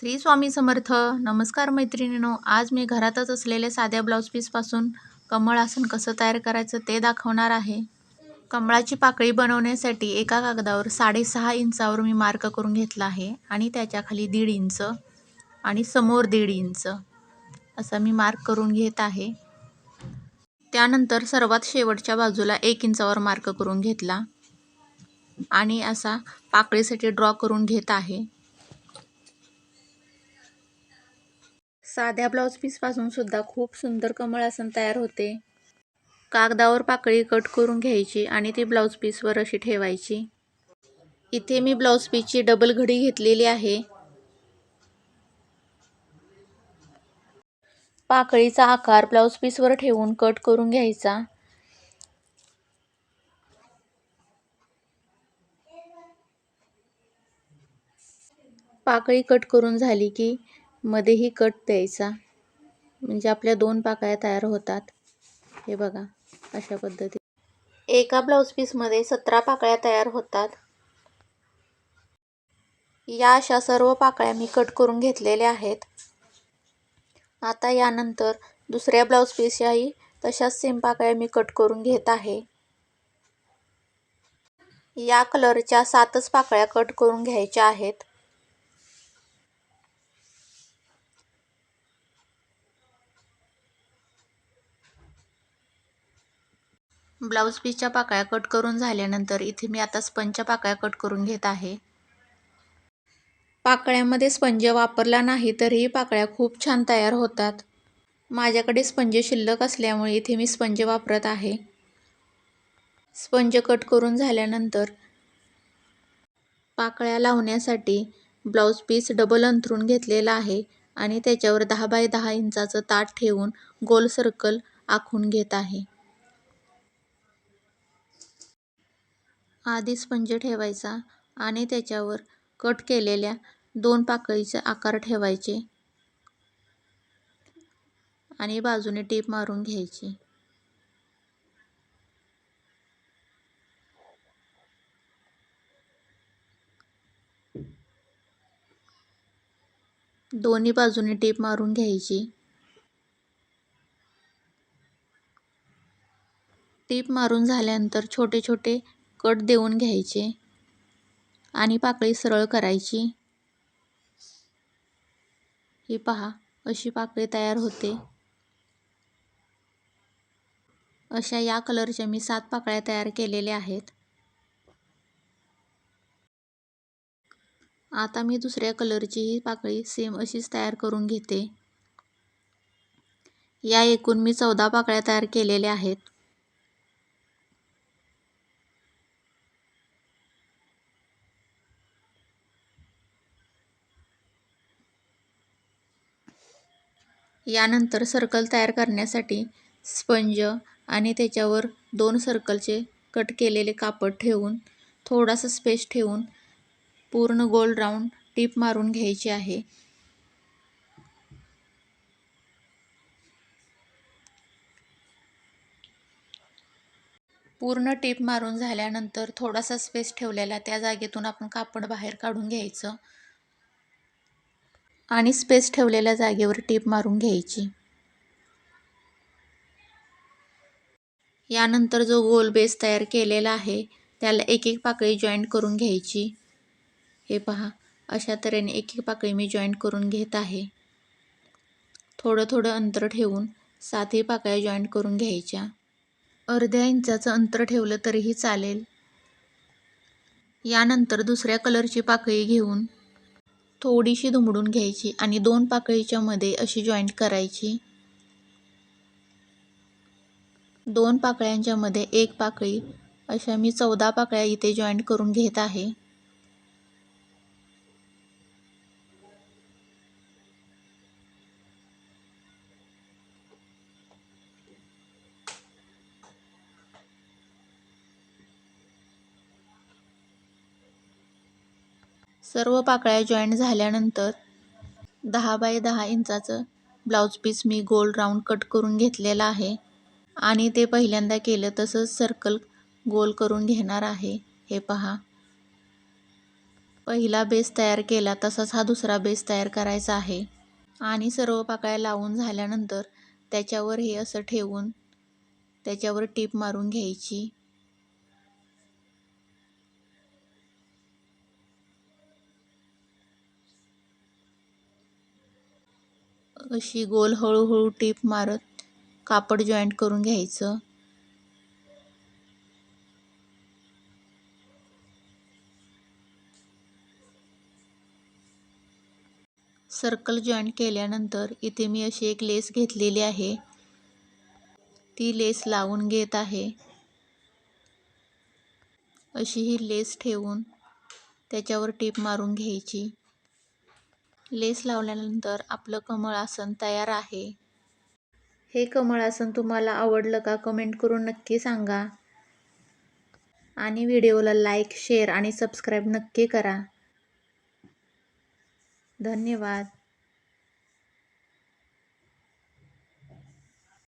श्री स्वामी समर्थ. नमस्कार मैत्रिणीनो आज मी घरातच असलेल्या साध्या ब्लाऊज पीसपासून कमळ आसन कसं तयार करायचं ते दाखवणार आहे. कमळाची पाकळी बनवण्यासाठी एका कागदावर साडेसहा इंचावर मी मार्क करून घेतला आहे आणि त्याच्याखाली दीड इंच आणि समोर दीड इंच असा मी मार्क करून घेत आहे. त्यानंतर सर्वात शेवटच्या बाजूला एक इंचावर मार्क करून घेतला आणि असा पाकळीसाठी ड्रॉ करून घेत आहे. साध्या ब्लाऊज पीसपासून सुद्धा खूप सुंदर कमळ आसन तयार होते. कागदावर पाकळी कट करून घ्यायची आणि ती ब्लाऊज पीसवर अशी ठेवायची. इथे मी ब्लाऊज पीसची डबल घडी घेतलेली आहे. पाकळीचा आकार ब्लाऊज पीसवर ठेवून कट करून घ्यायचा. पाकळी कट करून झाली की मध्येही कट द्यायचा. म्हणजे आपल्या दोन पाकळ्या तयार होतात. हे बघा अशा पद्धती एका ब्लाऊज पीसमध्ये सतरा पाकळ्या तयार होतात. या अशा सर्व पाकळ्या मी कट करून घेतलेल्या आहेत. आता यानंतर दुसऱ्या ब्लाऊज पीसच्याही तशाच सेम पाकळ्या मी कट करून घेत आहे. या कलरच्या सातच पाकळ्या कट करून घ्यायच्या आहेत. ब्लाऊज पीसच्या पाकळ्या कट करून झाल्यानंतर इथे मी आता स्पंजच्या पाकळ्या कट करून घेत आहे. पाकळ्यामध्ये स्पंज वापरला नाही तरीही पाकळ्या खूप छान तयार होतात. माझ्याकडे स्पंज शिल्लक असल्यामुळे इथे मी स्पंज वापरत आहे. स्पंज कट करून झाल्यानंतर पाकळ्या लावण्यासाठी ब्लाऊज पीस डबल अंथरून घेतलेला आहे आणि त्याच्यावर दहा बाय दहा इंचाचं ताट ठेवून गोल सर्कल आखून घेत आहे. आधी स्पंज ठेवायचा आणि त्याच्यावर कट केलेल्या दोन पाकळीचे आकार ठेवायचे आणि बाजूने टीप मारून घ्यायची. दोन्ही बाजूने टीप मारून घ्यायची. टीप मारून झाल्यानंतर छोटे छोटे कट देऊन घ्यायचे आणि पाकळी सरळ करायची. ही पहा अशी पाकळी तयार होते. अशा या कलरच्या मी सात पाकळ्या तयार केलेल्या आहेत. आता मी दुसऱ्या कलरची ही पाकळी सेम अशीच तयार करून घेते. या एकूण मी चौदा पाकळ्या तयार केलेल्या आहेत. यानंतर सर्कल तयार करण्यासाठी स्पंज आणि त्याच्यावर दोन सर्कलचे कट केलेले कापड ठेवून थोडासा स्पेस ठेवून पूर्ण गोल राऊंड टीप मारून घ्यायची आहे. पूर्ण टीप मारून झाल्यानंतर थोडासा स्पेस ठेवलेला त्या जागेतून आपण कापड बाहेर काढून घ्यायचं. आणि स्पेस ठेवलेल्या जागेवर टीप मारून घ्यायची. यानंतर जो गोल बेस तयार केलेला आहे त्याला एक एक पाकळी जॉईंट करून घ्यायची. हे पहा अशा तऱ्हेने एक एक पाकळी मी जॉईंट करून घेत आहे. थोडं थोडं अंतर ठेवून सातही पाकळ्या जॉईंट करून घ्यायच्या. अर्ध्या इंचाचं अंतर ठेवलं तरीही चालेल. यानंतर दुसऱ्या कलरची पाकळी घेऊन थोडीशी दुमडून घ्यायची आणि दोन पाकळीच्या मध्ये अशी जॉईंट करायची. दोन पाकळ्यांच्या मध्ये एक पाकळी. अशा मी चौदा पाकळ्या इथे जॉईंट करून घेत आहे. सर्व पाकळ्या जॉईंट झाल्यानंतर दहा बाय दहा इंचाचं ब्लाऊज पीस मी गोल राऊंड कट करून घेतलेला आहे. आणि ते पहिल्यांदा केलं तसंच सर्कल गोल करून घेणार आहे. हे पहा. पहिला बेस तयार केला तसाच हा दुसरा बेस तयार करायचा आहे. आणि सर्व पाकळ्या लावून झाल्यानंतर त्याच्यावर हे असं ठेवून त्याच्यावर टीप मारून घ्यायची. अशी गोल हळूहळू टीप मारत कापड जॉईंट करून घ्यायचं. सर्कल जॉईंट केल्यानंतर इथे मी अशी एक लेस घेतलेली आहे. ती लेस लावून घेत आहे. अशी ही लेस ठेवून त्याच्यावर टीप मारून घ्यायची. लेस लावल्यानंतर आपलं कमळ आसन तयार आहे. हे कमळ आसन तुम्हाला आवडलं का कमेंट करून नक्की सांगा. आणि व्हिडिओला लाईक शेअर आणि सबस्क्राईब नक्की करा. धन्यवाद.